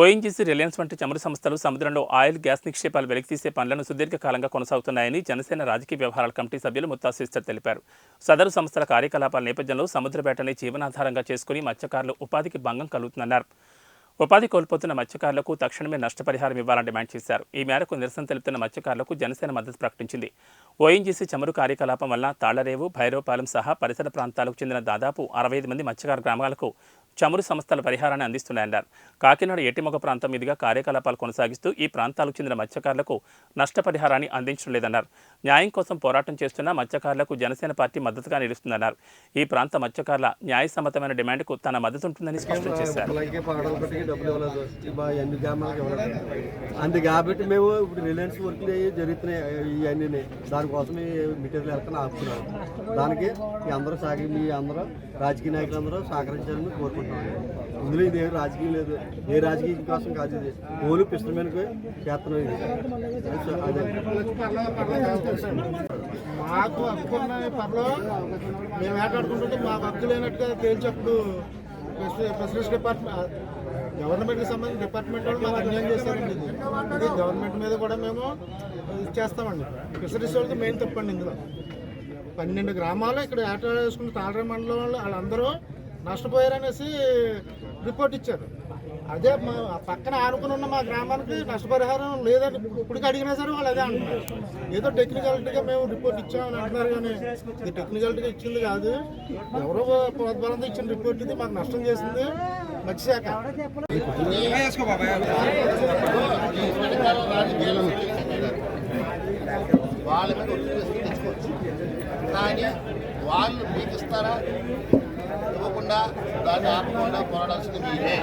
ONGC Reliance వంటి చమురు సంస్థలు సముద్రంలో ఆయిల్ గ్యాస్ నిక్షేపాలు వెలికితీసే పనులను సుదీర్ఘకాలంగా కొనసాగుతున్నాయని జనసేన రాజకీయ వ్యవహారాల కమిటీ సభ్యులు ముత్తా సిస్టర్ తెలిపారు. సదరు సంస్థల కార్యకలాపాల నేపథ్యంలో సముద్రపేటని జీవనాధారంగా చేసుకుని మత్స్యకారులు ఉపాధికి భంగం కలుగుతున్నారు ఉపాధి కోల్పోతున్న మత్స్యకారులకు తక్షణమే నష్టపరిహారం ఇవ్వాలని డిమాండ్ చేశారు. ఈ మేరకు నిరసన తెలుపుతున్న మత్స్యకారులకు జనసేన మద్దతు ప్రకటించింది. ఓఎన్జీసీ చమురు కార్యకలాపం వల్ల తాళ్ళరేవు భైరవపాలెం సహా పరిసర ప్రాంతాలకు చెందిన దాదాపు అరవై ఐదు మంది మత్స్యకార గ్రామాలకు చమురు సంస్థల పరిహారాన్ని అందిస్తున్నాయన్నారు. కాకినాడ ఏటిమొగ ప్రాంతం మీదుగా కార్యకలాపాలు కొనసాగిస్తూ ఈ ప్రాంతాలకు చెందిన మత్స్యకారులకు నష్టపరిహారాన్ని అందించడం లేదన్నారు. న్యాయం కోసం పోరాటం చేస్తున్న మత్స్యకారులకు జనసేన పార్టీ మద్దతుగా నిలుస్తుందన్నారు. ఈ ప్రాంత మత్స్యకారుల న్యాయసమ్మతమైన డిమాండ్కు తన మద్దతు ఉంటుందని స్పష్టం చేశారు. అందు కాబట్టి మేము ఇప్పుడు రిలయన్స్ వర్క్లు జరుగుతున్నాయి ఇవన్నీ దానికోసం ఈ మెటీరియల్ వెళ్తాను ఆపుతున్నాం దానికి అందరూ సాగి మీ అందరూ రాజకీయ నాయకులు అందరూ సహకరించాలని కోరుకుంటున్నాం. ఇందులో ఇది ఏ రాజకీయం లేదు. ఏ రాజకీయం కోసం కాదు ఇది. ఓలు పిష్టమేనకి చేస్తున్నాం ఇది. అదే. మాకు హక్కున్న పనిలో మేము మాట్లాడుకుంటుంటే మాకు హక్కు లేనట్టుగా తేల్చప్పుడు ఫెసిలిటీస్ డిపార్ట్మెంట్ గవర్నమెంట్కి సంబంధించిన డిపార్ట్మెంట్ వాళ్ళు మాకు అన్యాయం చేస్తారండి ఇది. ఇది గవర్నమెంట్ మీద కూడా మేము ఇది చేస్తామండి. ఫెసిలిటీస్ వాళ్ళకి మెయిన్ తప్పండి ఇందులో. పన్నెండు గ్రామాలు ఇక్కడ ఏటా వేసుకున్న తాళరే మండలం వాళ్ళు వాళ్ళందరూ నష్టపోయారనేసి రిపోర్ట్ ఇచ్చారు. అదే మా పక్కన ఆనుకుని ఉన్న మా గ్రామానికి నష్టపరిహారం లేదని ఇప్పటికి అడిగినా సరే వాళ్ళు అదే అంటున్నారు. ఏదో టెక్నికాలిటీగా మేము రిపోర్ట్ ఇచ్చామని అంటున్నారు కానీ ఇది టెక్నికాలిటీగా ఇచ్చింది కాదు. ఎవరో ప్రోద్బలంతో ఇచ్చిన రిపోర్ట్ ఇది మాకు నష్టం చేసింది మత్స్యశాఖ. వాళ్ళ మీద కానీ వాళ్ళు మీకు ఇస్తారా? ఇవ్వకుండా దాన్ని ఆపకుండా పోరాడాల్సింది మీరే.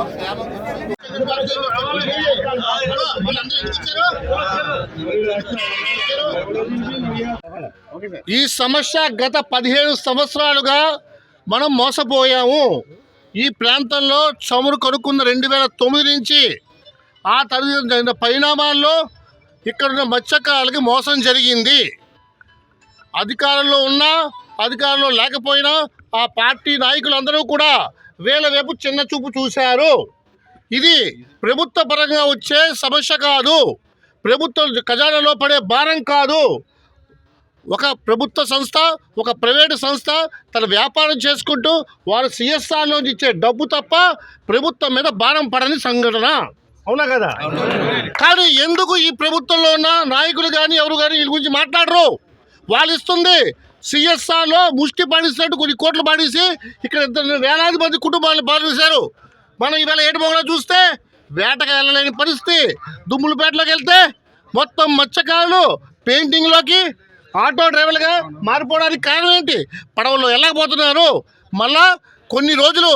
ఒక గ్రామం ఈ సమస్య గత పదిహేను సంవత్సరాలుగా మనం మోసపోయాము. ఈ ప్రాంతంలో చమురు కనుక్కున్న రెండు వేల తొమ్మిది నుంచి ఆ తరలి పరిణామాల్లో ఇక్కడున్న మత్స్యకారులకి మోసం జరిగింది. అధికారంలో ఉన్నా అధికారంలో లేకపోయినా ఆ పార్టీ నాయకులందరూ కూడా వేల వైపు చిన్న చూపు చూశారు. ఇది ప్రభుత్వ పరంగా వచ్చే సమస్య కాదు. ప్రభుత్వం ఖజానాలో పడే భారం కాదు. ఒక ప్రభుత్వ సంస్థ ఒక ప్రైవేటు సంస్థ తన వ్యాపారం చేసుకుంటూ వారు సిఎస్ఆర్ నుంచి ఇచ్చే డబ్బు తప్ప ప్రభుత్వం మీద భారం పడని సంఘటన. అవునా కదా? కానీ ఎందుకు ఈ ప్రభుత్వంలో ఉన్న నాయకులు కానీ ఎవరు కానీ వీళ్ళ గురించి మాట్లాడరు? వాళ్ళు ఇస్తుంది సిఎస్ఆర్లో ముష్టి పాడిస్తున్నట్టు కొన్ని కోట్లు పాడేసి ఇక్కడ ఇద్దరు వేలాది మంది కుటుంబాలను బాధిస్తారు మనం ఈవేళ ఏడు మొగలో చూస్తే వేటకు వెళ్ళలేని పరిస్థితి. దుమ్ములపేటలోకి వెళ్తే మొత్తం మత్స్యకారులు పెయింటింగ్లోకి ఆటో డ్రైవర్లుగా మారిపోవడానికి కారణం ఏంటి? పడవల్లో వెళ్ళకపోతున్నారు. మళ్ళా కొన్ని రోజులు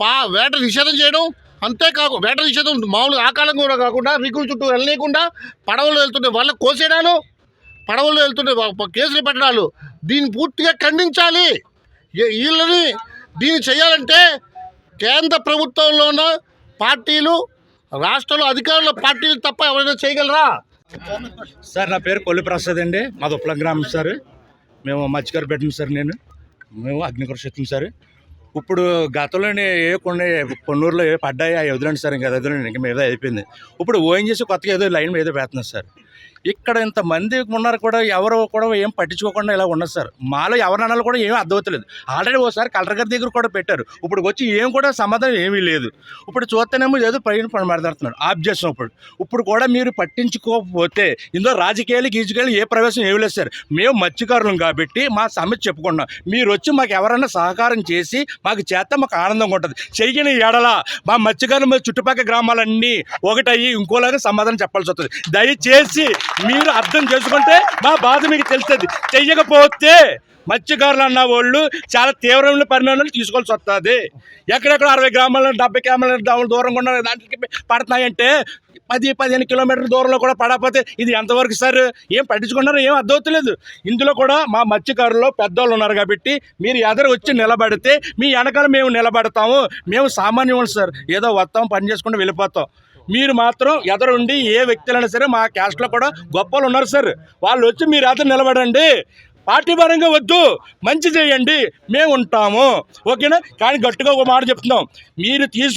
పా వేట నిషేధం చేయడం అంతేకాకు వేట నిషేధం మామూలుగా ఆకాలం కూడా కాకుండా రికుల చుట్టూ వెళ్ళనీయకుండా పడవలు వెళ్తుండే వాళ్ళకి కోసేయడాలు పడవలు వెళ్తుండే కేసులు పెట్టడాలు దీన్ని పూర్తిగా ఖండించాలి. వీళ్ళని దీన్ని చేయాలంటే కేంద్ర ప్రభుత్వంలో ఉన్న పార్టీలు రాష్ట్రంలో అధికారుల పార్టీలు తప్ప ఎవరైనా చేయగలరా? సార్ నా పేరు కొల్లి ప్రసాద్ అండి. మాది ఉప్పలం గ్రామం సార్. మేము మత్స్యకారు పెట్టిన సార్ నేను. మేము అగ్నికుర సార్. ఇప్పుడు గతంలోనే ఏ కొన్ని కొన్నూరులో ఏ పడ్డాయి అవి వదిలేండి సార్ ఇంకా వదిలేండి ఇంకా మీద అయిపోయింది. ఇప్పుడు ఓఎన్ చేసి కొత్తగా ఏదో లైన్ మీద పెడుతున్నారు సార్. ఇక్కడ ఇంతమంది ఉన్నారు కూడా ఎవరు కూడా ఏం పట్టించుకోకుండా ఇలా ఉన్నారు సార్. మాలో ఎవరన్నా కూడా ఏమీ అర్థమవుతలేదు ఆల్రెడీ ఒకసారి కలెక్టర్ గారి దగ్గర కూడా పెట్టారు. ఇప్పుడు వచ్చి ఏం కూడా సమాధానం ఏమీ లేదు. ఇప్పుడు చూస్తేనేమో ఏదో పైన పని మాట్లాడుతున్నాడు. ఇప్పుడు. ఇప్పుడు కూడా మీరు పట్టించుకోకపోతే ఇందులో రాజకీయాలు గీజకీయాలు ఏ ప్రవేశం ఏమి లేదు సార్. మేము మత్స్యకారులం కాబట్టి మా సమస్య చెప్పుకున్నాం మీరు వచ్చి మాకు ఎవరైనా సహకారం చేసి మాకు చేస్తే మాకు ఆనందంగా ఉంటుంది. చెయ్యని ఎడల మా మత్స్యకారులు మా చుట్టుపక్కల గ్రామాలన్నీ ఒకటయ్యి ఇంకోలాగా సమాధానం చెప్పాల్సి వస్తుంది. దయచేసి మీరు అర్థం చేసుకుంటే మా బాధ మీకు తెలుస్తుంది. చెయ్యకపోతే మత్స్యకారులు అన్న వాళ్ళు చాలా తీవ్రమైన పరిణామాలు తీసుకోవాల్సి వస్తుంది. ఎక్కడెక్కడ అరవై గ్రామాల డెబ్బై గ్రామాల దూరంగా ఉన్న దాంట్లోకి పడుతున్నాయంటే పది పదిహేను కిలోమీటర్ల దూరంలో కూడా పడకపోతే ఇది ఎంతవరకు సార్? ఏం పట్టించుకున్నారో ఏం అర్థమవుతలేదు. ఇందులో కూడా మా మత్స్యకారుల్లో పెద్దోళ్ళు ఉన్నారు కాబట్టి మీరు ఎదరు వచ్చి నిలబడితే మీ వెనకాల మేము నిలబడతాము. మేము సామాన్యం సార్. ఏదో వస్తాం పని చేసుకుంటూ వెళ్ళిపోతాం. మీరు మాత్రం ఎదరుండి ఏ వ్యక్తులైనా సరే మా క్యాస్ట్లో కూడా గొప్పలు ఉన్నారు సార్. వాళ్ళు వచ్చి మీరు ఎదురు నిలబడండి. పార్టీ పరంగా వద్దు. మంచి చేయండి. మేము ఉంటాము. ఓకేనా? కానీ గట్టిగా ఒక మాట చెప్తున్నాం. మీరు తీసుకు